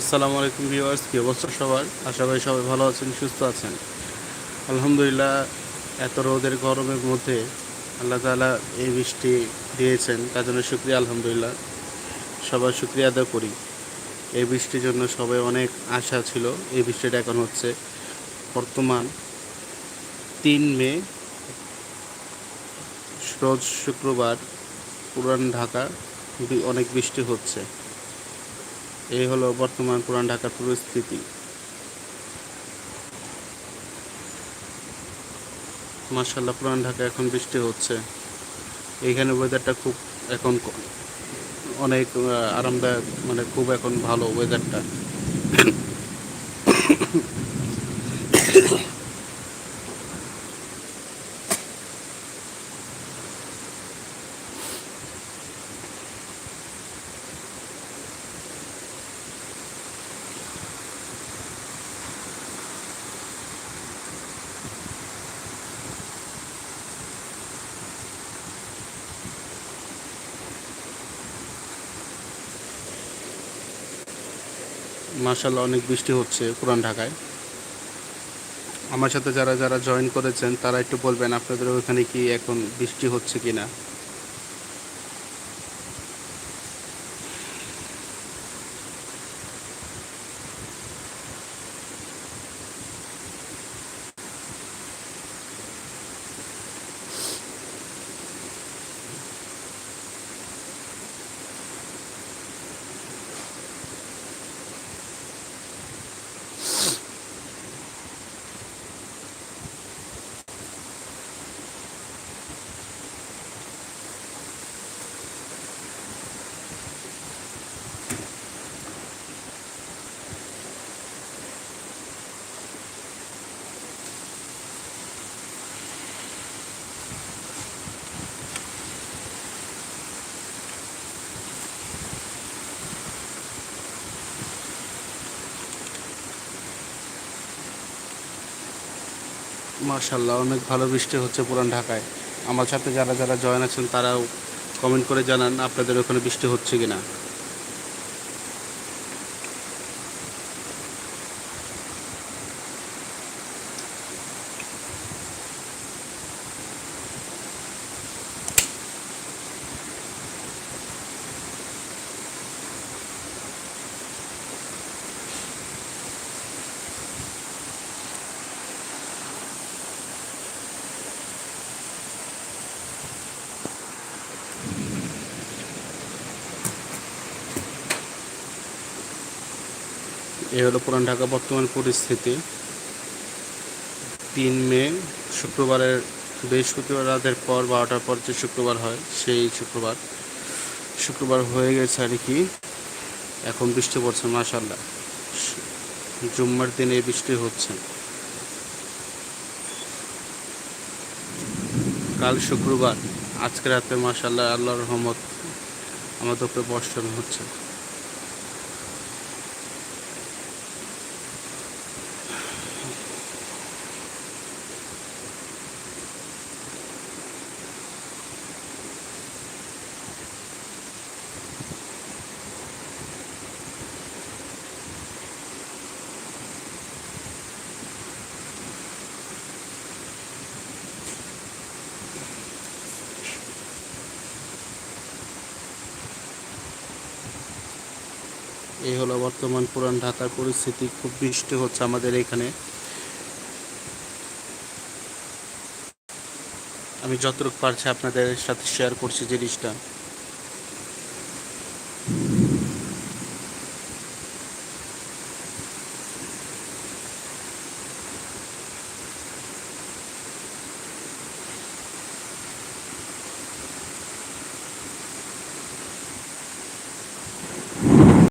আসসালামু আলাইকুম ভিউয়ার্স, কি অবস্থা সবার? আশা করি সবাই ভালো আছেন, সুস্থ আছেন। আলহামদুলিল্লাহ, এত রোদের গরমের মধ্যে আল্লাহ তাআলা এই বৃষ্টি দিয়েছেন, তার জন্য শুক্রিয়া, আলহামদুলিল্লাহ। সবার শুক্রিয়া আদায় করি। এই বৃষ্টির জন্য সবাই অনেক আশা ছিল, এই বৃষ্টিটা এখন হচ্ছে বর্তমান তিন মে, রোজ শুক্রবার, পুরান ঢাকা, অনেক বৃষ্টি হচ্ছে। এই হলো বর্তমান পুরান ঢাকার পরিস্থিতি। মার্শাল্লাহ পুরান ঢাকা এখন বৃষ্টি হচ্ছে। এইখানে ওয়েদারটা খুব এখন অনেক আরামদায়ক মানে খুব এখন ভালো ওয়েদারটা মার্শাল্লাহ অনেক বৃষ্টি হচ্ছে পুরান ঢাকায়। আমার সাথে যারা যারা জয়েন করেছেন, তারা একটু বলবেন আপনাদের ওখানে কি এখন বৃষ্টি হচ্ছে কি না মার্শাল্লাহ অনেক ভালো বৃষ্টি হচ্ছে পুরান ঢাকায়। আমার সাথে যারা যারা জয়েন আছেন, তারাও কমেন্ট করে জানান আপনাদের ওখানে বৃষ্টি হচ্ছে কি না এই হলো পুরান ঢাকা বর্তমান পরিস্থিতি। তিন মে, শুক্রবারের বৃহস্পতিবার রাতের পর বারোটার পর যে শুক্রবার হয়, সেই শুক্রবার। শুক্রবার হয়ে গেছে আর কি। এখন বৃষ্টি পড়ছে মাশাল্লাহ জুম্মার দিনে এই বৃষ্টি হচ্ছে। কাল শুক্রবার, আজকে রাতে মাশাল্লাহ আল্লাহর রহমত আমাদের উপরে বর্ষণ হচ্ছে। এই হলো বর্তমান পুরান ঢাকার পরিস্থিতি। খুব বৃষ্টি হচ্ছে আমাদের এখানে। আমি যতটুকু পারছি আপনাদের সাথে শেয়ার করছি জিনিসটা।